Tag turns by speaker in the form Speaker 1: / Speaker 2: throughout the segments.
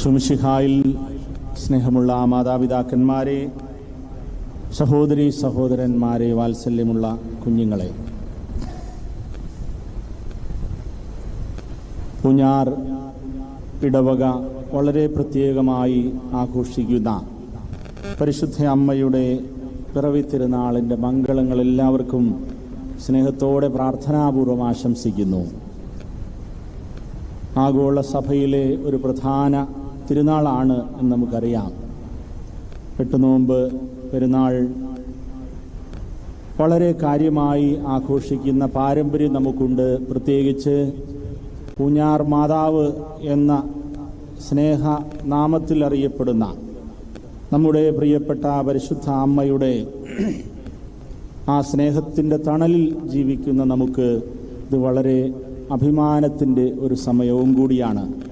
Speaker 1: സുമിഷിഹായിൽ സ്നേഹമുള്ള മാതാപിതാക്കന്മാരെ സഹോദരി സഹോദരന്മാരെ വാത്സല്യമുള്ള കുഞ്ഞുങ്ങളെ. പുഞ്ഞാർ ഇടവക വളരെ പ്രത്യേകമായി ആഘോഷിക്കുന്ന പരിശുദ്ധ അമ്മയുടെ പിറവി തിരുനാളിന്റെ മംഗളങ്ങൾ എല്ലാവർക്കും സ്നേഹത്തോടെ പ്രാർത്ഥനാപൂർവം ആശംസിക്കുന്നു. ആഗോള സഭയിലെ ഒരു പ്രധാന തിരുനാളാണ് എന്ന് നമുക്കറിയാം. പെട്ടുനോമ്പ് പെരുന്നാൾ വളരെ കാര്യമായി ആഘോഷിക്കുന്ന പാരമ്പര്യം നമുക്കുണ്ട്. പ്രത്യേകിച്ച് പൂഞ്ഞാർ മാതാവ് എന്ന സ്നേഹ നാമത്തിൽ അറിയപ്പെടുന്ന നമ്മുടെ പ്രിയപ്പെട്ട പരിശുദ്ധ അമ്മയുടെ ആ സ്നേഹത്തിന്റെ തണലിൽ ജീവിക്കുന്ന നമുക്ക് ഇത് വളരെ അഭിമാനത്തിന്റെ ഒരു സമയവും കൂടിയാണ്.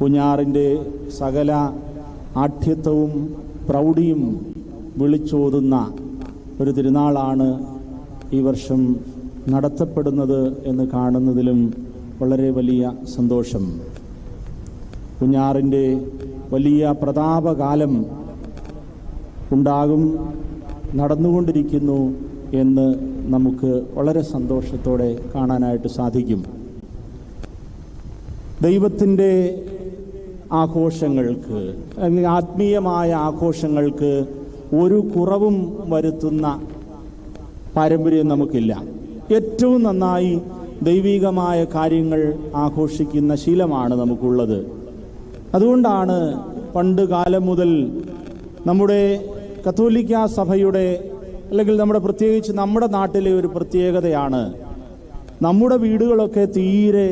Speaker 1: കുഞ്ഞാറിന്റെ സകല ആഠ്യത്വവും പ്രൗഢിയും വിളിച്ചോതുന്ന ഒരു തിരുനാളാണ് ഈ വർഷം നടത്തപ്പെടുന്നത് എന്ന് കാണുന്നതിലും വളരെ വലിയ സന്തോഷം. കുഞ്ഞാറിന്റെ വലിയ പ്രതാപകാലം ഉണ്ടാകും നടന്നുകൊണ്ടിരിക്കുന്നു എന്ന് നമുക്ക് വളരെ സന്തോഷത്തോടെ കാണാനായിട്ട് സാധിക്കും. ദൈവത്തിന്റെ ആഘോഷങ്ങൾക്ക് അല്ലെങ്കിൽ ആത്മീയമായ ആഘോഷങ്ങൾക്ക് ഒരു കുറവും വരുത്തുന്ന പാരമ്പര്യം നമുക്കില്ല. ഏറ്റവും നന്നായി ദൈവികമായ കാര്യങ്ങൾ ആഘോഷിക്കുന്ന ശീലമാണ് നമുക്കുള്ളത്. അതുകൊണ്ടാണ് പണ്ട് കാലം മുതൽ നമ്മുടെ കത്തോലിക്ക സഭയുടെ അല്ലെങ്കിൽ നമ്മുടെ പ്രത്യേകിച്ച് നമ്മുടെ നാട്ടിലെ ഒരു പ്രത്യേകതയാണ് നമ്മുടെ വീടുകളൊക്കെ തീരെ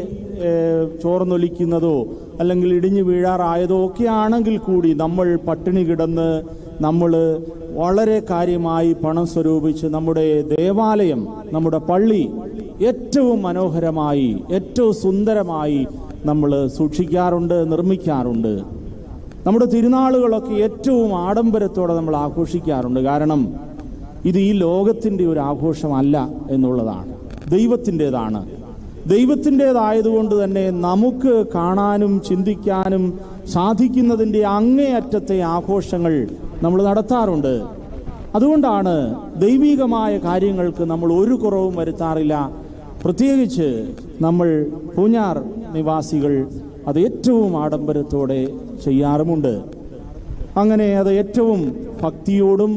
Speaker 1: ചോർന്നൊലിക്കുന്നതോ അല്ലെങ്കിൽ ഇടിഞ്ഞു വീഴാറായതോ ഒക്കെ ആണെങ്കിൽ കൂടി നമ്മൾ പട്ടിണി കിടന്ന് നമ്മൾ വളരെ കാര്യമായി പണം സ്വരൂപിച്ച് നമ്മുടെ ദേവാലയം നമ്മുടെ പള്ളി ഏറ്റവും മനോഹരമായി ഏറ്റവും സുന്ദരമായി നമ്മൾ സൂക്ഷിക്കാറുണ്ട് നിർമ്മിക്കാറുണ്ട്. നമ്മുടെ തിരുനാളുകളൊക്കെ ഏറ്റവും ആഡംബരത്തോടെ നമ്മൾ ആഘോഷിക്കാറുണ്ട്. കാരണം ഇത് ഈ ലോകത്തിന്റെ ഒരു ആഘോഷമല്ല എന്നുള്ളതാണ്. ദൈവത്തിന്റെതാണ്. ദൈവത്തിന്റെതായതുകൊണ്ട് തന്നെ നമുക്ക് കാണാനും ചിന്തിക്കാനും സാധിക്കുന്നതിന്റെ അങ്ങേയറ്റത്തെ ആഘോഷങ്ങൾ നമ്മൾ നടത്താറുണ്ട്. അതുകൊണ്ടാണ് ദൈവികമായ കാര്യങ്ങൾക്ക് നമ്മൾ ഒരു കുറവും വരുത്താറില്ല. പ്രത്യേകിച്ച് നമ്മൾ പൂഞ്ഞാർ നിവാസികൾ അത് ഏറ്റവും ആഡംബരത്തോടെ ചെയ്യാറുമുണ്ട്. അങ്ങനെ അത് ഏറ്റവും ഭക്തിയോടും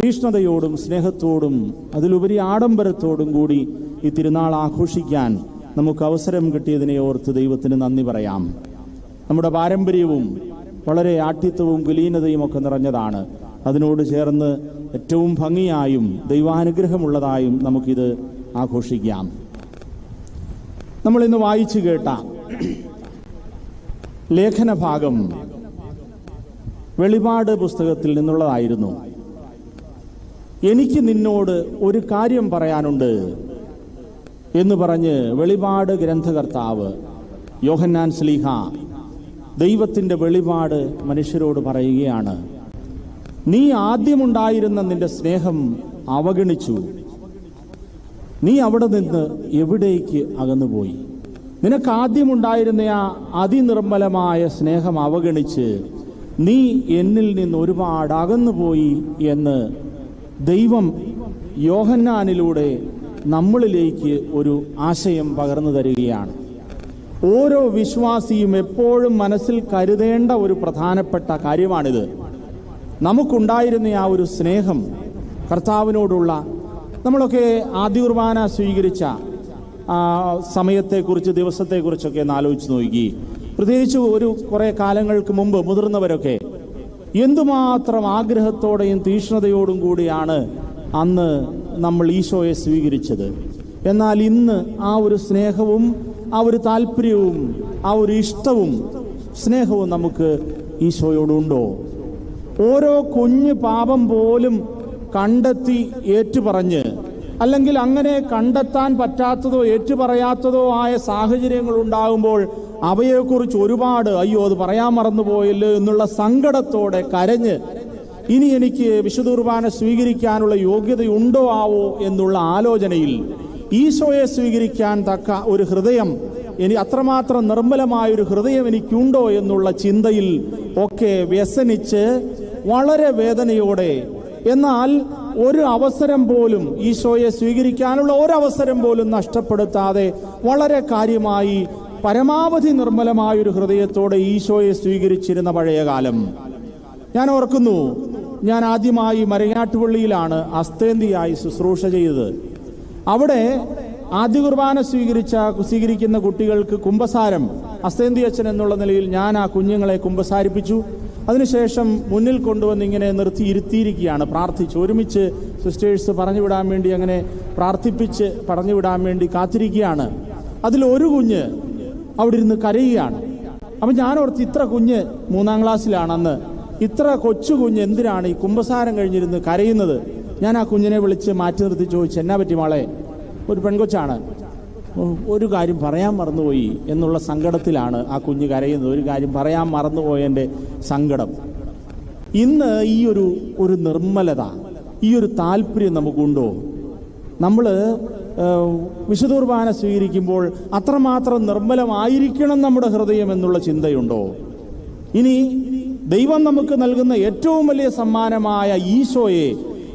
Speaker 1: തീഷ്ണതയോടും സ്നേഹത്തോടും അതിലുപരി ആഡംബരത്തോടും കൂടി ഈ തിരുനാൾ ആഘോഷിക്കാൻ നമുക്ക് അവസരം കിട്ടിയതിനെ ഓർത്ത് ദൈവത്തിന് നന്ദി പറയാം. നമ്മുടെ പാരമ്പര്യവും വളരെ ആഠ്യത്വവും കുലീനതയും ഒക്കെ നിറഞ്ഞതാണ്. അതിനോട് ചേർന്ന് ഏറ്റവും ഭംഗിയായും ദൈവാനുഗ്രഹമുള്ളതായും നമുക്കിത് ആഘോഷിക്കാം. നമ്മളിന്ന് വായിച്ചു കേട്ട ലേഖനഭാഗം വെളിപാട് പുസ്തകത്തിൽ നിന്നുള്ളതായിരുന്നു. എനിക്ക് നിന്നോട് ഒരു കാര്യം പറയാനുണ്ട്. എന്ന് പറഞ്ഞ് വെളിപാട് ഗ്രന്ഥകർത്താവ് യോഹന്നാൻ സ്ലീഹ ദൈവത്തിന്റെ വെളിപാട് മനുഷ്യരോട് പറയുകയാണ് നീ ആദ്യമുണ്ടായിരുന്ന നിന്റെ സ്നേഹം അവഗണിച്ചു. നീ അവിടെ നിന്ന് എവിടേക്ക് അകന്നുപോയി? നിനക്ക് ആദ്യമുണ്ടായിരുന്ന ആ അതിനിർമ്മലമായ സ്നേഹം അവഗണിച്ച് നീ എന്നിൽ നിന്ന് ഒരുപാട് അകന്നുപോയി എന്ന് ദൈവം യോഹന്നാനിലൂടെ നമ്മളിലേക്ക് ഒരു ആശയം പകർന്നു തരികയാണ്. ഓരോ വിശ്വാസിയും എപ്പോഴും മനസ്സിൽ കരുതേണ്ട ഒരു പ്രധാനപ്പെട്ട കാര്യമാണിത്. നമുക്കുണ്ടായിരുന്ന ആ ഒരു സ്നേഹം കർത്താവിനോടുള്ള നമ്മളൊക്കെ ആദ്യ കുർബാന സ്വീകരിച്ച സമയത്തെക്കുറിച്ച് ദിവസത്തെക്കുറിച്ചൊക്കെ ഒന്ന് ആലോചിച്ച് നോക്കി. പ്രത്യേകിച്ച് ഒരു കുറേ കാലങ്ങൾക്ക് മുമ്പ് മുതിർന്നവരൊക്കെ എന്തുമാത്രം ആഗ്രഹത്തോടെയും തീഷ്ണതയോടും കൂടിയാണ് അന്ന് നമ്മൾ ഈശോയെ സ്വീകരിച്ചത്. എന്നാൽ ഇന്ന് ആ ഒരു സ്നേഹവും ആ ഒരു താല്പര്യവും ആ ഒരു ഇഷ്ടവും സ്നേഹവും നമുക്ക് ഈശോയോടുണ്ടോ? ഓരോ കുഞ്ഞു പാപം പോലും കണ്ടെത്തി ഏറ്റുപറഞ്ഞ് അല്ലെങ്കിൽ അങ്ങനെ കണ്ടെത്താൻ പറ്റാത്തതോ ഏറ്റുപറയാത്തതോ ആയ സാഹചര്യങ്ങൾ ഉണ്ടാകുമ്പോൾ അവയെക്കുറിച്ച് ഒരുപാട് അയ്യോ അത് പറയാൻ മറന്നുപോയല്ലോ എന്നുള്ള സങ്കടത്തോടെ കരഞ്ഞ് ഇനി എനിക്ക് വിശുദ്ധ കുർബാന സ്വീകരിക്കാനുള്ള യോഗ്യതയുണ്ടോ ആവോ എന്നുള്ള ആലോചനയിൽ ഈശോയെ സ്വീകരിക്കാൻ തക്ക ഒരു ഹൃദയം ഇനി അത്രമാത്രം നിർമ്മലമായ ഒരു ഹൃദയം എനിക്കുണ്ടോ എന്നുള്ള ചിന്തയിൽ ഒക്കെ വ്യസനിച്ച് വളരെ വേദനയോടെ എന്നാൽ ഒരു അവസരം പോലും ഈശോയെ സ്വീകരിക്കാനുള്ള ഒരവസരം പോലും നഷ്ടപ്പെടുത്താതെ വളരെ കാര്യമായി പരമാവധി നിർമ്മലമായ ഒരു ഹൃദയത്തോടെ ഈശോയെ സ്വീകരിച്ചിരുന്ന പഴയ കാലം ഞാൻ ഓർക്കുന്നു ഞാൻ ആദ്യമായി മരങ്ങാട്ടുപള്ളിയിലാണ് അസ്തേന്തിയായി ശുശ്രൂഷ ചെയ്തത്. അവിടെ ആദ്യ കുർബാന സ്വീകരിച്ച സ്വീകരിക്കുന്ന കുട്ടികൾക്ക് കുമ്പസാരം അസ്തേന്തി അച്ഛൻ എന്നുള്ള നിലയിൽ ഞാൻ ആ കുഞ്ഞുങ്ങളെ കുംഭസാരിപ്പിച്ചു. അതിനുശേഷം മുന്നിൽ കൊണ്ടുവന്ന് ഇങ്ങനെ നിർത്തി ഇരുത്തിയിരിക്കുകയാണ് പ്രാർത്ഥിച്ച് ഒരുമിച്ച് സിസ്റ്റേഴ്സ് പറഞ്ഞു വിടാൻ വേണ്ടി അങ്ങനെ പ്രാർത്ഥിപ്പിച്ച് പറഞ്ഞു വിടാൻ വേണ്ടി കാത്തിരിക്കുകയാണ്. അതിൽ ഒരു കുഞ്ഞ് അവിടെ ഇരുന്ന് കരയുകയാണ്. അപ്പം ഞാൻ ഓർത്ത് ഇത്ര കുഞ്ഞ് മൂന്നാം ക്ലാസ്സിലാണ് അന്ന്. ഇത്ര കൊച്ചു കുഞ്ഞ് എന്തിനാണ് ഈ കുമ്പസാരം കഴിഞ്ഞിരുന്ന് കരയുന്നത്? ഞാൻ ആ കുഞ്ഞിനെ വിളിച്ച് മാറ്റി നിർത്തി ചോദിച്ചു എന്നാ പറ്റി മോളെ? ഒരു പെൺകൊച്ചാണ്. ഒരു കാര്യം പറയാൻ മറന്നുപോയി എന്നുള്ള സങ്കടത്തിലാണ് ആ കുഞ്ഞ് കരയുന്നത്. ഒരു കാര്യം പറയാൻ മറന്നുപോയതിന്റെ സങ്കടം. ഇന്ന് ഈ ഒരു ഒരു നിർമ്മലത ഈ ഒരു താല്പര്യം നമുക്കുണ്ടോ? നമ്മൾ വിശുദ്ധ കുർബാന സ്വീകരിക്കുമ്പോൾ അത്രമാത്രം നിർമ്മലമായിരിക്കണം നമ്മുടെ ഹൃദയം എന്നുള്ള ചിന്തയുണ്ടോ? ഇനി ദൈവം നമുക്ക് നൽകുന്ന ഏറ്റവും വലിയ സമ്മാനമായ ഈശോയെ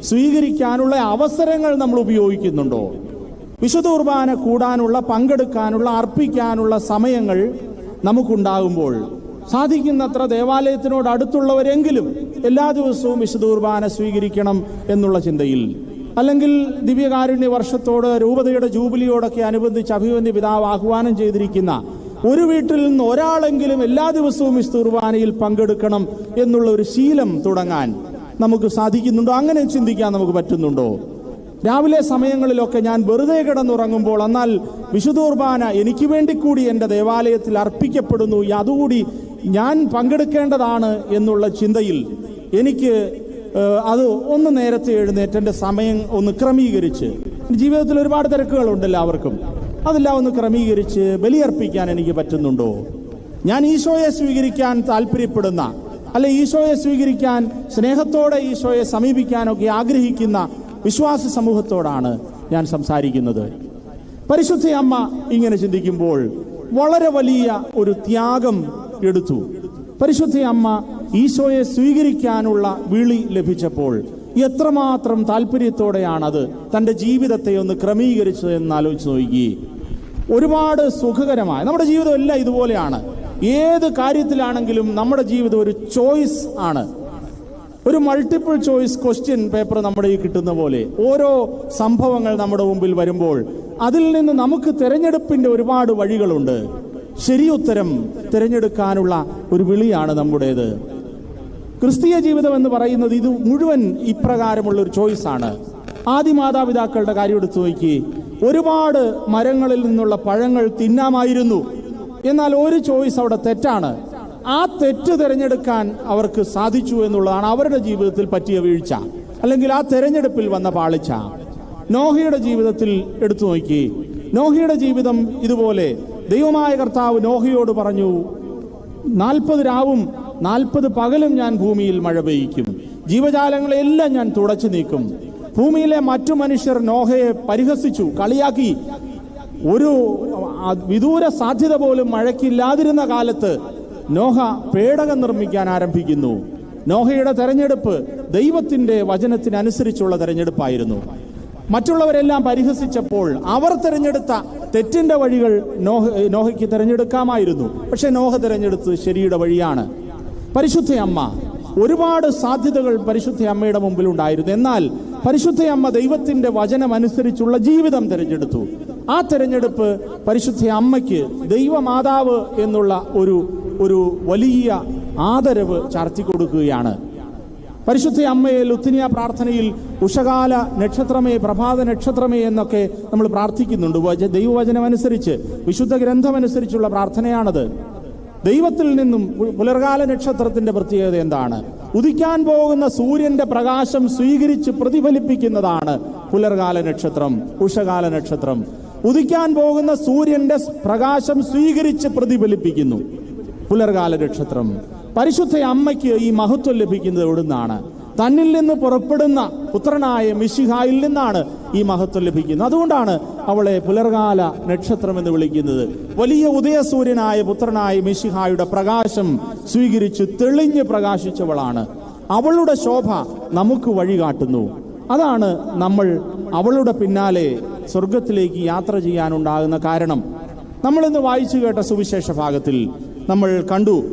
Speaker 1: സ്വീകരിക്കാനുള്ള അവസരങ്ങൾ നമ്മൾ ഉപയോഗിക്കുന്നുണ്ടോ? വിശുദ്ധ കുർബാന കൂടാനുള്ള പങ്കെടുക്കാനുള്ള അർപ്പിക്കാനുള്ള സമയങ്ങൾ നമുക്കുണ്ടാകുമ്പോൾ സാധിക്കുന്നത്ര ദേവാലയത്തിനോട് അടുത്തുള്ളവരെങ്കിലും എല്ലാ ദിവസവും വിശുദ്ധ കുർബാന സ്വീകരിക്കണം എന്നുള്ള ചിന്തയിൽ. അല്ലെങ്കിൽ ദിവ്യകാരുണ്യ വർഷത്തോട് രൂപതയുടെ ജൂബിലിയോടൊക്കെ അനുബന്ധിച്ച് അഭിവന്യ പിതാവ് ആഹ്വാനം ചെയ്തിരിക്കുന്ന ഒരു വീട്ടിൽ നിന്ന് ഒരാളെങ്കിലും എല്ലാ ദിവസവും ഇസ്തുർബാനയിൽ പങ്കെടുക്കണം എന്നുള്ള ഒരു ശീലം തുടങ്ങാൻ നമുക്ക് സാധിക്കുന്നുണ്ടോ? അങ്ങനെ ചിന്തിക്കാൻ നമുക്ക് പറ്റുന്നുണ്ടോ? രാവിലെ സമയങ്ങളിലൊക്കെ ഞാൻ വെറുതെ കിടന്നുറങ്ങുമ്പോൾ എന്നാൽ വിശുദ്ധ കുർബാന എനിക്ക് വേണ്ടി കൂടി എന്റെ ദേവാലയത്തിൽ അർപ്പിക്കപ്പെടുന്നു. അതുകൂടി ഞാൻ പങ്കെടുക്കേണ്ടതാണ് എന്നുള്ള ചിന്തയിൽ എനിക്ക് അത് ഒന്ന് നേരത്തെ എഴുന്നേറ്റ് എന്റെ സമയം ഒന്ന് ക്രമീകരിച്ച്. ജീവിതത്തിൽ ഒരുപാട് തിരക്കുകളുണ്ട് എല്ലാവർക്കും. അതെല്ലാം ഒന്ന് ക്രമീകരിച്ച് ബലിയർപ്പിക്കാൻ എനിക്ക് പറ്റുന്നുണ്ടോ? ഞാൻ ഈശോയെ സ്വീകരിക്കാൻ താല്പര്യപ്പെടുന്ന അല്ലെ ഈശോയെ സ്വീകരിക്കാൻ സ്നേഹത്തോടെ ഈശോയെ സമീപിക്കാനൊക്കെ ആഗ്രഹിക്കുന്ന വിശ്വാസ സമൂഹത്തോടാണ് ഞാൻ സംസാരിക്കുന്നത്. പരിശുദ്ധ അമ്മ ഇങ്ങനെ ചിന്തിക്കുമ്പോൾ വളരെ വലിയ ഒരു ത്യാഗം എടുത്തു. പരിശുദ്ധ അമ്മ ഈശോയെ സ്വീകരിക്കാനുള്ള വിളി ലഭിച്ചപ്പോൾ എത്രമാത്രം താല്പര്യത്തോടെയാണത് തന്റെ ജീവിതത്തെ ഒന്ന് ക്രമീകരിച്ചത് എന്ന് ആലോചിച്ച് നോക്കി. ഒരുപാട് സുഖകരമായ നമ്മുടെ ജീവിതം എല്ലാം ഇതുപോലെയാണ്. ഏത് കാര്യത്തിലാണെങ്കിലും നമ്മുടെ ജീവിതം ഒരു ചോയ്സ് ആണ്. ഒരു മൾട്ടിപ്പിൾ ചോയ്സ് ക്വസ്റ്റ്യൻ പേപ്പർ നമ്മുടെ ഈ കിട്ടുന്ന പോലെ ഓരോ സംഭവങ്ങൾ നമ്മുടെ മുമ്പിൽ വരുമ്പോൾ അതിൽ നിന്ന് നമുക്ക് തിരഞ്ഞെടുപ്പിന്റെ ഒരുപാട് വഴികളുണ്ട്. ശരി ഉത്തരം തിരഞ്ഞെടുക്കാനുള്ള ഒരു വിളിയാണ് നമ്മുടേത്. ക്രിസ്തീയ ജീവിതം എന്ന് പറയുന്നത് ഇത് മുഴുവൻ ഇപ്രകാരമുള്ള ഒരു ചോയ്സ് ആണ്. ആദ്യ മാതാപിതാക്കളുടെ കാര്യം എടുത്തു നോക്കി ഒരുപാട് മരങ്ങളിൽ നിന്നുള്ള പഴങ്ങൾ തിന്നാമായിരുന്നു. എന്നാൽ ഒരു ചോയ്സ് അവിടെ തെറ്റാണ്. ആ തെറ്റ് തിരഞ്ഞെടുക്കാൻ അവർക്ക് സാധിച്ചു എന്നുള്ളതാണ് അവരുടെ ജീവിതത്തിൽ പറ്റിയ വീഴ്ച. അല്ലെങ്കിൽ ആ തെരഞ്ഞെടുപ്പിൽ വന്ന പാളിച്ച. നോഹയുടെ ജീവിതത്തിൽ എടുത്തു നോക്കി. നോഹയുടെ ജീവിതം ഇതുപോലെ. ദൈവമായ കർത്താവ് നോഹയോട് പറഞ്ഞു നാൽപ്പത് രാവും നാൽപ്പത് പകലും ഞാൻ ഭൂമിയിൽ മഴ പെയ്യിക്കും. ജീവജാലങ്ങളെല്ലാം ഞാൻ തുടച്ചു നീക്കും. ഭൂമിയിലെ മറ്റു മനുഷ്യർ നോഹയെ പരിഹസിച്ചു കളിയാക്കി. ഒരു വിദൂര സാധ്യത പോലും മഴയ്ക്കില്ലാതിരുന്ന കാലത്ത് നോഹ പേടകം നിർമ്മിക്കാൻ ആരംഭിക്കുന്നു. നോഹയുടെ തെരഞ്ഞെടുപ്പ് ദൈവത്തിന്റെ വചനത്തിനനുസരിച്ചുള്ള തെരഞ്ഞെടുപ്പായിരുന്നു. മറ്റുള്ളവരെല്ലാം പരിഹസിച്ചപ്പോൾ അവർ തിരഞ്ഞെടുത്ത തെറ്റിന്റെ വഴികൾ നോഹ നോഹയ്ക്ക് തിരഞ്ഞെടുക്കാമായിരുന്നു. പക്ഷെ നോഹ തിരഞ്ഞെടുത്ത് ശരിയുടെ വഴിയാണ്. പരിശുദ്ധ അമ്മ ഒരുപാട് സാധ്യതകൾ പരിശുദ്ധ അമ്മയുടെ മുമ്പിൽ ഉണ്ടായിരുന്നു എന്നാൽ പരിശുദ്ധ അമ്മ ദൈവത്തിന്റെ വചനം അനുസരിച്ചുള്ള ജീവിതം തിരഞ്ഞെടുത്തു. ആ തിരഞ്ഞെടുപ്പ് പരിശുദ്ധ അമ്മയ്ക്ക് ദൈവമാതാവ് എന്നുള്ള ഒരു ഒരു വലിയ ആദരവ് ചാർത്തി കൊടുക്കുകയാണ്. പരിശുദ്ധ അമ്മയെ ലുത്തിനിയ പ്രാർത്ഥനയിൽ ഉഷകാല നക്ഷത്രമേ പ്രഭാത നക്ഷത്രമേ എന്നൊക്കെ നമ്മൾ പ്രാർത്ഥിക്കുന്നുണ്ട്. ദൈവവചനമനുസരിച്ച് വിശുദ്ധ ഗ്രന്ഥമനുസരിച്ചുള്ള പ്രാർത്ഥനയാണത്. ദൈവത്തിൽ നിന്നും പുലർകാല നക്ഷത്രത്തിന്റെ പ്രത്യേകത എന്താണ്? ഉദിക്കാൻ പോകുന്ന സൂര്യന്റെ പ്രകാശം സ്വീകരിച്ച് പ്രതിഫലിപ്പിക്കുന്നതാണ് പുലർകാല നക്ഷത്രം ഉഷകാല നക്ഷത്രം. ഉദിക്കാൻ പോകുന്ന സൂര്യന്റെ പ്രകാശം സ്വീകരിച്ച് പ്രതിഫലിപ്പിക്കുന്നു പുലർകാല നക്ഷത്രം. പരിശുദ്ധ അമ്മയ്ക്ക് ഈ മഹത്വം ലഭിക്കുന്നത് എവിടുന്നാണ്? തന്നിൽ നിന്ന് പുറപ്പെടുന്ന പുത്രനായ മിശിഹായിൽ നിന്നാണ് ഈ മഹത്വം ലഭിക്കുന്നത്. അതുകൊണ്ടാണ് അവളെ പുലർകാല നക്ഷത്രം എന്ന് വിളിക്കുന്നത്. വലിയ ഉദയസൂര്യനായ പുത്രനായ മിശിഹായുടെ പ്രകാശം സ്വീകരിച്ച് തെളിഞ്ഞ് പ്രകാശിച്ചവളാണ്. അവളുടെ ശോഭ നമുക്ക് വഴികാട്ടുന്നു അതാണ് നമ്മൾ അവളുടെ പിന്നാലെ സ്വർഗത്തിലേക്ക് യാത്ര ചെയ്യാനുണ്ടാകുന്ന കാരണം. നമ്മൾ ഇന്ന് വായിച്ചു കേട്ട സുവിശേഷ ഭാഗത്തിൽ നമ്മൾ കണ്ടു.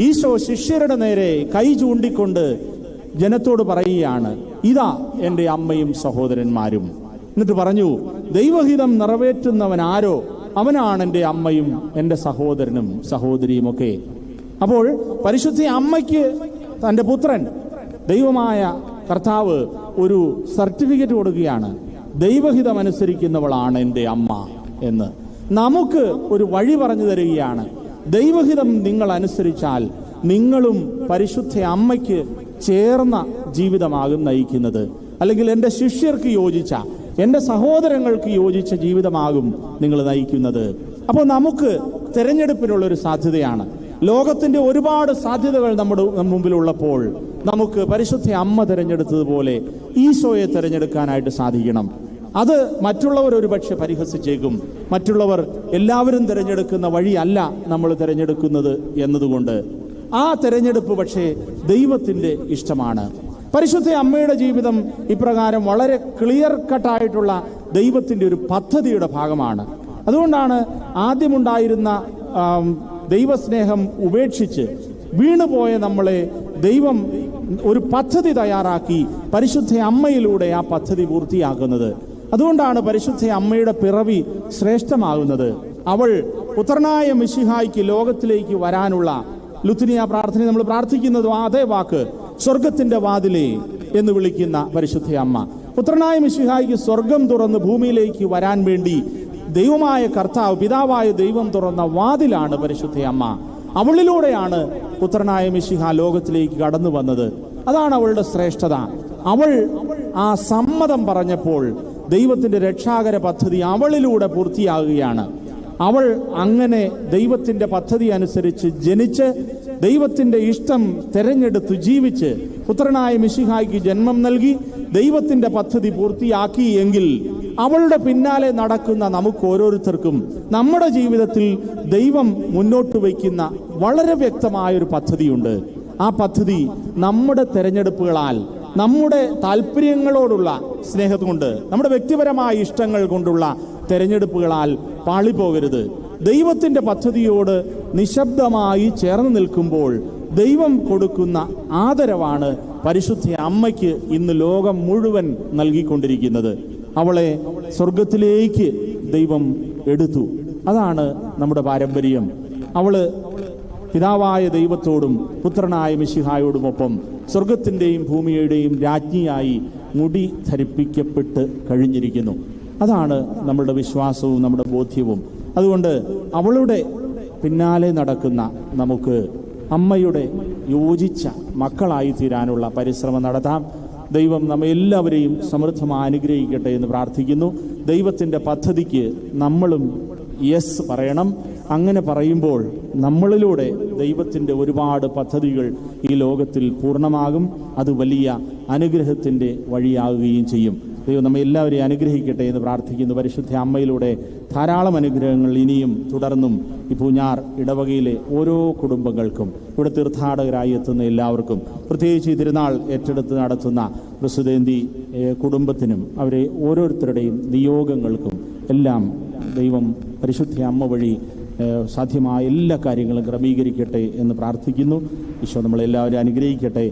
Speaker 1: ഈശോ ശിഷ്യരുടെ നേരെ കൈ ചൂണ്ടിക്കൊണ്ട് ജനത്തോട് പറയുകയാണ് ഇതാ എന്റെ അമ്മയും സഹോദരന്മാരും. എന്നിട്ട് പറഞ്ഞു ദൈവഹിതം നിറവേറ്റുന്നവൻ ആരോ? അവനാണ് എന്റെ അമ്മയും എന്റെ സഹോദരനും സഹോദരിയും ഒക്കെ അപ്പോൾ പരിശുദ്ധ അമ്മയ്ക്ക് തന്റെ പുത്രൻ ദൈവമായ കർത്താവ് ഒരു സർട്ടിഫിക്കറ്റ് കൊടുക്കുകയാണ് ദൈവഹിതം അനുസരിക്കുന്നവളാണ് എന്റെ അമ്മ എന്ന്. നമുക്ക് ഒരു വഴി പറഞ്ഞു തരികയാണ് ദൈവഹിതം നിങ്ങൾ അനുസരിച്ചാൽ നിങ്ങളും പരിശുദ്ധ അമ്മയ്ക്ക് ചേർന്ന ജീവിതമാകും നയിക്കുന്നത്. അല്ലെങ്കിൽ എന്റെ ശിഷ്യർക്ക് യോജിച്ച എന്റെ സഹോദരങ്ങൾക്ക് യോജിച്ച ജീവിതമാകും നിങ്ങൾ നയിക്കുന്നത്. അപ്പോൾ നമുക്ക് തിരഞ്ഞെടുപ്പിനുള്ള ഒരു സാധ്യതയാണ്. ലോകത്തിന്റെ ഒരുപാട് സാധ്യതകൾ നമ്മുടെ മുമ്പിലുള്ളപ്പോൾ നമുക്ക് പരിശുദ്ധ അമ്മ തിരഞ്ഞെടുത്തതുപോലെ ഈശോയെ തിരഞ്ഞെടുക്കാനായിട്ട് സാധിക്കണം. അത് മറ്റുള്ളവർ ഒരുപക്ഷെ പരിഹസിച്ചേക്കും. മറ്റുള്ളവർ എല്ലാവരും തിരഞ്ഞെടുക്കുന്ന വഴിയല്ല നമ്മൾ തിരഞ്ഞെടുക്കുന്നത് എന്നതുകൊണ്ട് ആ തെരഞ്ഞെടുപ്പ് പക്ഷേ ദൈവത്തിന്റെ ഇഷ്ടമാണ്. പരിശുദ്ധ അമ്മയുടെ ജീവിതം ഇപ്രകാരം വളരെ ക്ലിയർ കട്ടായിട്ടുള്ള ദൈവത്തിന്റെ ഒരു പദ്ധതിയുടെ ഭാഗമാണ്. അതുകൊണ്ടാണ് ആദ്യമുണ്ടായിരുന്ന ദൈവസ്നേഹം ഉപേക്ഷിച്ച് വീണുപോയ നമ്മളെ ദൈവം ഒരു പദ്ധതി തയ്യാറാക്കി പരിശുദ്ധ അമ്മയിലൂടെ ആ പദ്ധതി പൂർത്തിയാക്കുന്നത്. അതുകൊണ്ടാണ് പരിശുദ്ധ അമ്മയുടെ പിറവി ശ്രേഷ്ഠമാകുന്നത്. അവൾ പുത്രനായ മിശിഹായ്ക്ക് ലോകത്തിലേക്ക് വരാനുള്ള ലുത്തിനിയ പ്രാർത്ഥന നമ്മൾ പ്രാർത്ഥിക്കുന്നതും അതേ വാക്ക് സ്വർഗത്തിന്റെ വാതിലേ എന്ന് വിളിക്കുന്ന പരിശുദ്ധ അമ്മ. പുത്രനായ മിശിഹായിക്ക് സ്വർഗം തുറന്ന് ഭൂമിയിലേക്ക് വരാൻ വേണ്ടി ദൈവമായ കർത്താവ് പിതാവായ ദൈവം തുറന്ന വാതിലാണ് പരിശുദ്ധ അമ്മ. അവളിലൂടെയാണ് പുത്രനായ മിശിഹ ലോകത്തിലേക്ക് കടന്നു വന്നത്. അതാണ് അവളുടെ ശ്രേഷ്ഠത. അവൾ ആ സമ്മതം പറഞ്ഞപ്പോൾ ദൈവത്തിന്റെ രക്ഷാകര പദ്ധതി അവളിലൂടെ പൂർത്തിയാകുകയാണ്. അവൾ അങ്ങനെ ദൈവത്തിന്റെ പദ്ധതി അനുസരിച്ച് ജനിച്ച് ദൈവത്തിന്റെ ഇഷ്ടം തെരഞ്ഞെടുത്ത് ജീവിച്ച് പുത്രനായ മിശിഹായിക്ക് ജന്മം നൽകി ദൈവത്തിന്റെ പദ്ധതി പൂർത്തിയാക്കി എങ്കിൽ അവളുടെ പിന്നാലെ നടക്കുന്ന നമുക്ക് ഓരോരുത്തർക്കും നമ്മുടെ ജീവിതത്തിൽ ദൈവം മുന്നോട്ട് വയ്ക്കുന്ന വളരെ വ്യക്തമായൊരു പദ്ധതിയുണ്ട്. ആ പദ്ധതി നമ്മുടെ തെരഞ്ഞെടുപ്പുകളാൽ നമ്മുടെ താല്പര്യങ്ങളോടുള്ള സ്നേഹം കൊണ്ട് നമ്മുടെ വ്യക്തിപരമായ ഇഷ്ടങ്ങൾ കൊണ്ടുള്ള തെരഞ്ഞെടുപ്പുകളാൽ പാളിപ്പോകരുത്. ദൈവത്തിന്റെ പദ്ധതിയോട് നിശബ്ദമായി ചേർന്ന് നിൽക്കുമ്പോൾ ദൈവം കൊടുക്കുന്ന ആദരവാണ് പരിശുദ്ധ അമ്മയ്ക്ക് ഇന്ന് ലോകം മുഴുവൻ നൽകിക്കൊണ്ടിരിക്കുന്നത്. അവളെ സ്വർഗത്തിലേക്ക് ദൈവം എടുത്തു. അതാണ് നമ്മുടെ പാരമ്പര്യം. അവൾ പിതാവായ ദൈവത്തോടും പുത്രനായ മിശിഹായോടുമൊപ്പം സ്വർഗത്തിന്റെയും ഭൂമിയുടെയും രാജ്ഞിയായി മുടി ധരിപ്പിക്കപ്പെട്ട് കഴിഞ്ഞിരിക്കുന്നു. അതാണ് നമ്മുടെ വിശ്വാസവും നമ്മുടെ ബോധ്യവും. അതുകൊണ്ട് അവളുടെ പിന്നാലെ നടക്കുന്ന നമുക്ക് അമ്മയുടെ യോജിച്ച മക്കളായി തീരാനുള്ള പരിശ്രമം നടത്താം. ദൈവം നമ്മെ എല്ലാവരെയും സമൃദ്ധമായി അനുഗ്രഹിക്കട്ടെ എന്ന് പ്രാർത്ഥിക്കുന്നു. ദൈവത്തിന്റെ പദ്ധതിക്ക് നമ്മളും യെസ് പറയണം. അങ്ങനെ പറയുമ്പോൾ നമ്മളിലൂടെ ദൈവത്തിന്റെ ഒരുപാട് പദ്ധതികൾ ഈ ലോകത്തിൽ പൂർണമാകും. അത് വലിയ അനുഗ്രഹത്തിന്റെ വഴിയാകുകയും ചെയ്യും. ദൈവം നമ്മെ എല്ലാവരെയും അനുഗ്രഹിക്കട്ടെ എന്ന് പ്രാർത്ഥിക്കുന്നു. പരിശുദ്ധ അമ്മയിലൂടെ ധാരാളം അനുഗ്രഹങ്ങൾ ഇനിയും തുടർന്നും ഈ പൂഞ്ഞാർ ഇടവകയിലെ ഓരോ കുടുംബങ്ങൾക്കും ഇവിടെ തീർത്ഥാടകരായി എത്തുന്ന എല്ലാവർക്കും പ്രത്യേകിച്ച് ഈ തിരുനാൾ ഏറ്റെടുത്ത് നടത്തുന്ന പ്രസുദേന്തി കുടുംബത്തിനും അവരെ ഓരോരുത്തരുടെയും നിയോഗങ്ങൾക്കും എല്ലാം ദൈവം പരിശുദ്ധ അമ്മ വഴി സാധ്യമായ എല്ലാ കാര്യങ്ങളും ക്രമീകരിക്കട്ടെ എന്ന് പ്രാർത്ഥിക്കുന്നു. ഈശോ നമ്മളെല്ലാവരും അനുഗ്രഹിക്കട്ടെ.